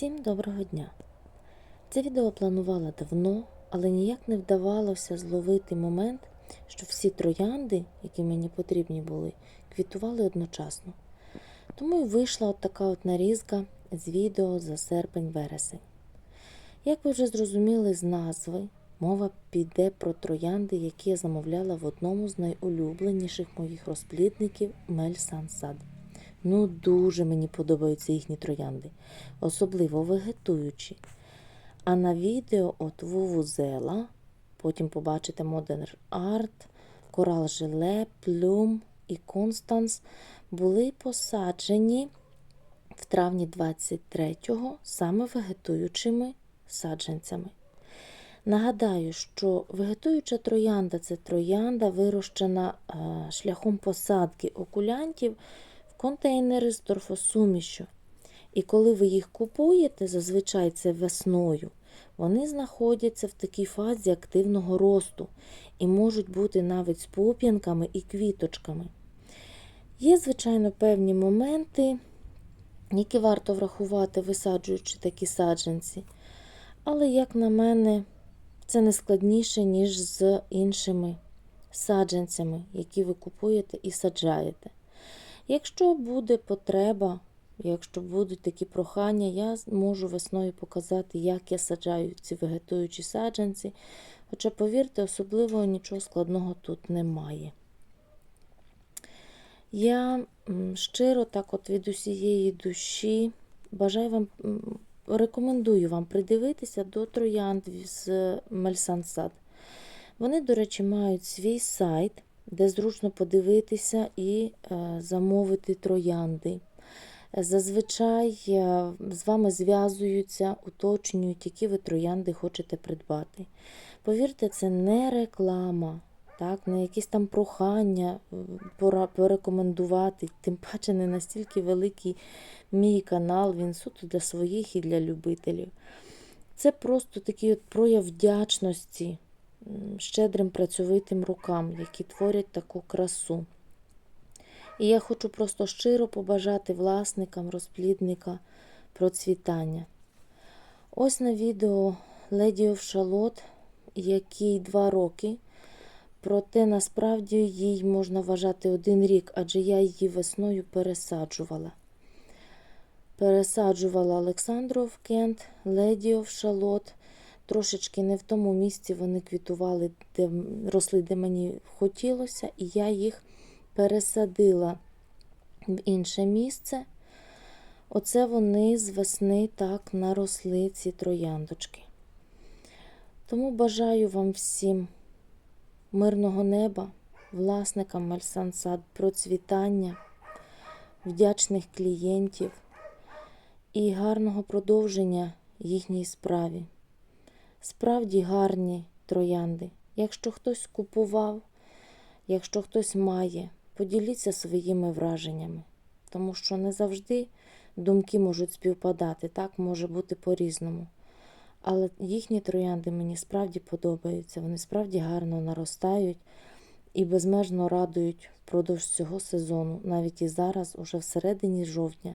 Всім доброго дня! Це відео планувала давно, але ніяк не вдавалося зловити момент, що всі троянди, які мені потрібні були, квітували одночасно. Тому й вийшла от така от нарізка з відео за серпень-вересень. Як ви вже зрозуміли з назви, мова піде про троянди, які я замовляла в одному з найулюбленіших моїх розплідників Мель Сансад. Ну, дуже мені подобаються їхні троянди, особливо вегетуючі. А на відео от Вувузела, потім побачите Modern Art, Корал Желе, Плюм і Констанс були посаджені в травні 23-го саме вегетуючими саджанцями. Нагадаю, що вегетуюча троянда це троянда, вирощена е, шляхом посадки окулянтів контейнери з торфосумішю. І коли ви їх купуєте, зазвичай це весною, вони знаходяться в такій фазі активного росту і можуть бути навіть з пуп'янками і квіточками. Є, звичайно, певні моменти, які варто врахувати, висаджуючи такі саджанці. Але, як на мене, це не складніше, ніж з іншими саджанцями, які ви купуєте і саджаєте. Якщо буде потреба, якщо будуть такі прохання, я можу весною показати, як я саджаю ці вегетуючі саджанці. Хоча, повірте, особливо нічого складного тут немає. Я щиро так от від усієї душі бажаю вам, рекомендую вам придивитися до троянд з Мельсансад. Вони, до речі, мають свій сайт, де зручно подивитися і е, замовити троянди. Зазвичай е, з вами зв'язуються, уточнюють, які ви троянди хочете придбати. Повірте, це не реклама, так, не якісь там прохання порекомендувати, тим паче не настільки великий мій канал, він суто для своїх і для любителів. Це просто такий от прояв вдячності щедрим працьовитим рукам, які творять таку красу. І я хочу просто щиро побажати власникам розплідника процвітання. Ось на відео of Charlotte, який два роки. Проте насправді їй можна вважати один рік, адже я її весною пересаджувала. Пересаджувала Олександров Кент, Ледіов Шалот. Трошечки не в тому місці вони квітували, де росли, де мені хотілося, і я їх пересадила в інше місце. Оце вони з весни так наросли ці трояндочки. Тому бажаю вам всім мирного неба, власникам Мальсансад, процвітання, вдячних клієнтів і гарного продовження їхній справі. Справді гарні троянди. Якщо хтось купував, якщо хтось має, поділіться своїми враженнями, тому що не завжди думки можуть співпадати, так може бути по-різному. Але їхні троянди мені справді подобаються, вони справді гарно наростають і безмежно радують впродовж цього сезону, навіть і зараз, уже всередині жовтня.